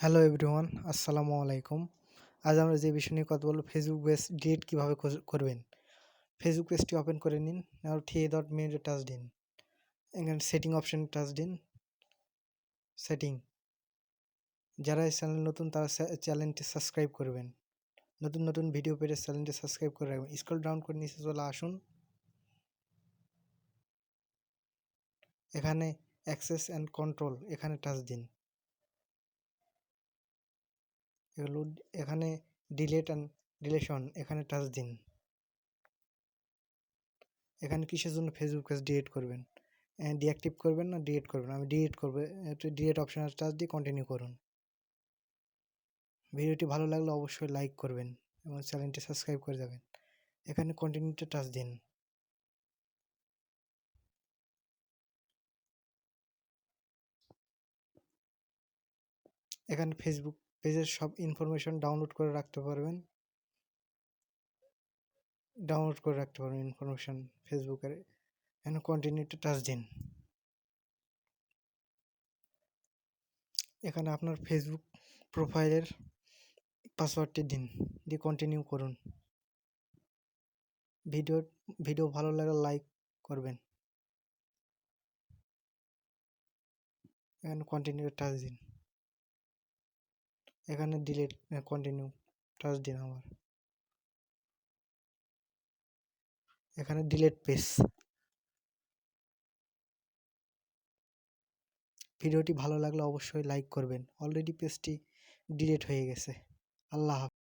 Hello everyone আসসালামু আলাইকুম আজ আমরা যে বিষয় নিয়ে কথা বলব ফেসবুক পেজ ডিলিট কীভাবে করবেন? ফেসবুক পেজটি ওপেন করে নিন আর থ্রি ডট মেনুতে টাচ দিন। এখানে সেটিং অপশন টাচ দিন। সেটিং যারা এই চ্যানেল নতুন, তারা চ্যা- চ্যানেলটি সাবস্ক্রাইব করবেন। নতুন নতুন ভিডিও পেতে চ্যানেলটি সাবস্ক্রাইব করে রাখবেন। স্ক্রল ডাউন করে নিচে চলে আসুন। এখানে অ্যাক্সেস অ্যান্ড কন্ট্রোল এখানে টাচ দিন। এগুলো এখানে ডিলেট অ্যান্ড ডিলেশন এখানে টাচ দিন। এখানে কিসের জন্য ফেসবুক পেজ ডিলিট করবেন? ডিঅ্যাক্টিভ করবেন না ডিলিট করবেন? আমি ডিলিট করব ডিলিট অপশানে টাচ দিয়ে কন্টিনিউ করুন। ভিডিওটি ভালো লাগলে অবশ্যই লাইক করবেন এবং চ্যানেলটি সাবস্ক্রাইব করে যাবেন। এখানে কন্টিনিউতে টাচ দিন। এখানে ফেসবুক পেজের সব ইনফরমেশন ডাউনলোড করে রাখতে পারবেন। ডাউনলোড করে রাখতে পারবেন ইনফরমেশন ফেসবুকের। এখানে কন্টিনিউতে টাচ দিন এখানে আপনার ফেসবুক প্রোফাইলের পাসওয়ার্ডটি দিন, দিয়ে কন্টিনিউ করুন। ভিডিও ভিডিও ভালো লাগলে লাইক করবেন। এখানে কন্টিনিউ টাচ দিন এখানে ডিলিট কন্টিনিউ টাচ দিন আমার এখানে ডিলেট পেজ ভিডিওটি ভালো লাগলে অবশ্যই লাইক করবেন। অলরেডি পেজটি ডিলেট হয়ে গেছে। আল্লাহ হাফেজ।